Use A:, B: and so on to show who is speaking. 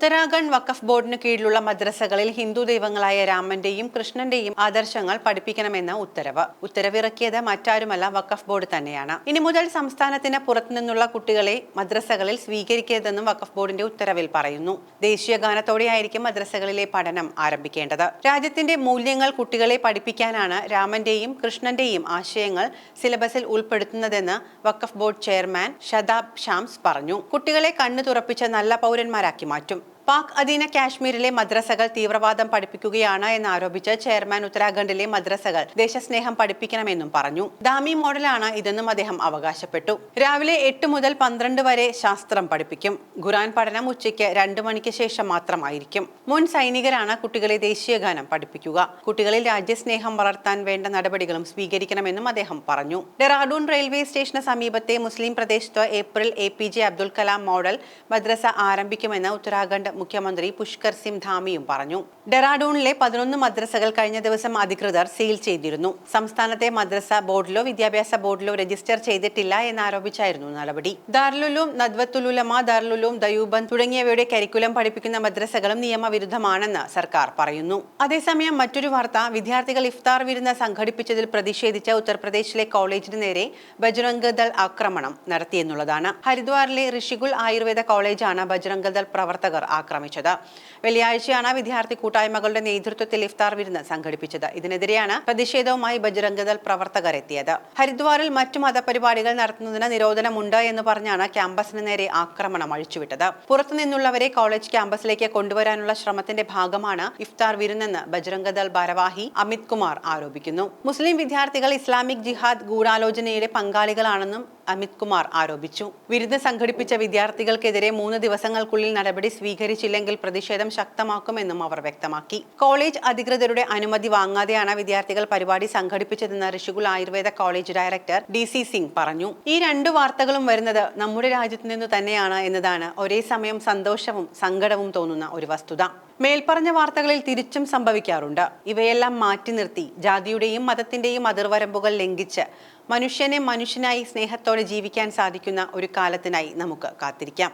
A: ഉത്തരാഖണ്ഡ് വഖഫ് ബോർഡിന് കീഴിലുള്ള മദ്രസകളിൽ ഹിന്ദു ദൈവങ്ങളായ രാമന്റെയും കൃഷ്ണന്റെയും ആദർശങ്ങൾ പഠിപ്പിക്കണമെന്ന ഉത്തരവ്. ഉത്തരവിറക്കിയത് മറ്റാരുമല്ല വഖഫ് ബോർഡ് തന്നെയാണ്. ഇനി മുതൽ സംസ്ഥാനത്തിന് പുറത്തുനിന്നുള്ള കുട്ടികളെ മദ്രസകളിൽ സ്വീകരിക്കരുതെന്നും വഖഫ് ബോർഡിന്റെ ഉത്തരവിൽ പറയുന്നു. ദേശീയ ഗാനത്തോടെയായിരിക്കും മദ്രസകളിലെ പഠനം ആരംഭിക്കേണ്ടത്. രാജ്യത്തിന്റെ മൂല്യങ്ങൾ കുട്ടികളെ പഠിപ്പിക്കാനാണ് രാമന്റെയും കൃഷ്ണന്റെയും ആശയങ്ങൾ സിലബസിൽ ഉൾപ്പെടുത്തുന്നതെന്ന് വഖഫ് ബോർഡ് ചെയർമാൻ ഷദാബ് ഷാംസ് പറഞ്ഞു. കുട്ടികളെ കണ്ണു തുറപ്പിച്ച് നല്ല പൗരന്മാരാക്കി മാറ്റും. പാക് അധീന കാശ്മീരിലെ മദ്രസകൾ തീവ്രവാദം പഠിപ്പിക്കുകയാണ് എന്നാരോപിച്ച് ചെയർമാൻ ഉത്തരാഖണ്ഡിലെ മദ്രസകൾ ദേശസ്നേഹം പഠിപ്പിക്കണമെന്നും പറഞ്ഞു. ദാമി മോഡലാണ് ഇതെന്നും അദ്ദേഹം അവകാശപ്പെട്ടു. രാവിലെ എട്ട് മുതൽ പന്ത്രണ്ട് വരെ ശാസ്ത്രം പഠിപ്പിക്കും. ഖുറാൻ പഠനം ഉച്ചയ്ക്ക് രണ്ടു മണിക്ക് ശേഷം മാത്രമായിരിക്കും. മുൻ സൈനികരാണ് കുട്ടികളെ ദേശീയഗാനം പഠിപ്പിക്കുക. കുട്ടികളിൽ രാജ്യസ്നേഹം വളർത്താൻ വേണ്ട നടപടികളും സ്വീകരിക്കണമെന്നും അദ്ദേഹം പറഞ്ഞു. ഡെറാഡൂൺ റെയിൽവേ സ്റ്റേഷന് സമീപത്തെ മുസ്ലിം പ്രദേശത്ത് April A P J Abdul Kalam model മദ്രസ ആരംഭിക്കുമെന്ന് ഉത്തരാഖണ്ഡ് മുഖ്യമന്ത്രി പുഷ്കർ സിംഗ് ധാമിയും പറഞ്ഞു. ഡെറാഡൂണിലെ പതിനൊന്ന് മദ്രസകൾ കഴിഞ്ഞ ദിവസം അധികൃതർ സീൽ ചെയ്തിരുന്നു. സംസ്ഥാനത്തെ മദ്രസ ബോർഡിലോ വിദ്യാഭ്യാസ ബോർഡിലോ രജിസ്റ്റർ ചെയ്തിട്ടില്ല എന്നാരോപിച്ചായിരുന്നു നടപടി. ദാർലുലും നദ്വത്തുലുലമ ദാർലുലും ദയൂബൻ തുടങ്ങിയവയുടെ കരിക്കുലം പഠിപ്പിക്കുന്ന മദ്രസകളും നിയമവിരുദ്ധമാണെന്ന് സർക്കാർ പറയുന്നു. അതേസമയം മറ്റൊരു വാർത്ത വിദ്യാർത്ഥികൾ ഇഫ്താർ വിരുന്ന് സംഘടിപ്പിച്ചതിൽ പ്രതിഷേധിച്ച ഉത്തർപ്രദേശിലെ കോളേജിന് നേരെ ബജ്രംഗ് ദൾ ആക്രമണം നടത്തിയെന്നുള്ളതാണ്. ഹരിദ്വാറിലെ ഋഷികുൽ ആയുർവേദ കോളേജാണ് ബജ്രംഗ് ദൾ പ്രവർത്തകർ ആക്രമിച്ചത്. വെള്ളിയാഴ്ചയാണ് വിദ്യാർത്ഥി കൂട്ടായ്മകളുടെ നേതൃത്വത്തിൽ ഇഫ്താർ വിരുന്ന് സംഘടിപ്പിച്ചത്. ഇതിനെതിരെയാണ് പ്രതിഷേധവുമായി ബജ്രംഗദൾ പ്രവർത്തകർ എത്തിയത് ഹരിദ്വാറിൽ മറ്റു മതപരിപാടികൾ നടത്തുന്നതിന് നിരോധനമുണ്ട് എന്ന് പറഞ്ഞാണ് ക്യാമ്പസിന് നേരെ ആക്രമണം അഴിച്ചുവിട്ടത്. പുറത്തുനിന്നുള്ളവരെ കോളേജ് ക്യാമ്പസിലേക്ക് കൊണ്ടുവരാനുള്ള ശ്രമത്തിന്റെ ഭാഗമാണ് ഇഫ്താർ വിരുന്നെന്ന് ബജ്രംഗദൾ ഭാരവാഹി അമിത് കുമാർ ആരോപിക്കുന്നു. മുസ്ലിം വിദ്യാർത്ഥികൾ ഇസ്ലാമിക് ജിഹാദ് ഗൂഢാലോചനയുടെ പങ്കാളികളാണെന്നും അമിത് കുമാർ ആരോപിച്ചു. വിരുന്ന് സംഘടിപ്പിച്ച വിദ്യാർത്ഥികൾക്കെതിരെ മൂന്ന് ദിവസങ്ങൾക്കുള്ളിൽ നടപടി സ്വീകരിച്ചില്ലെങ്കിൽ പ്രതിഷേധം ശക്തമാക്കുമെന്നും അവർ വ്യക്തമാക്കി. കോളേജ് അധികൃതരുടെ അനുമതി വാങ്ങാതെയാണ് വിദ്യാർത്ഥികൾ പരിപാടി സംഘടിപ്പിച്ചതെന്ന് Rishikul Ayurveda college director D C Singh പറഞ്ഞു. ഈ രണ്ട് വാർത്തകളും വരുന്നത് നമ്മുടെ രാജ്യത്തു നിന്ന് തന്നെയാണ് എന്നതാണ് ഒരേ സമയം സന്തോഷവും സങ്കടവും തോന്നുന്ന ഒരു വസ്തുത. മേൽപ്പറഞ്ഞ വാർത്തകളിൽ തിരിച്ചും സംഭവിക്കാറുണ്ട്. ഇവയെല്ലാം മാറ്റി നിർത്തി ജാതിയുടെയും മതത്തിന്റെയും അതിർവരമ്പുകൾ ലംഘിച്ച് മനുഷ്യനെ മനുഷ്യനായി സ്നേഹത്തോടെ ജീവിക്കാൻ സാധിക്കുന്ന ഒരു കാലത്തിനായി നമുക്ക് കാത്തിരിക്കാം.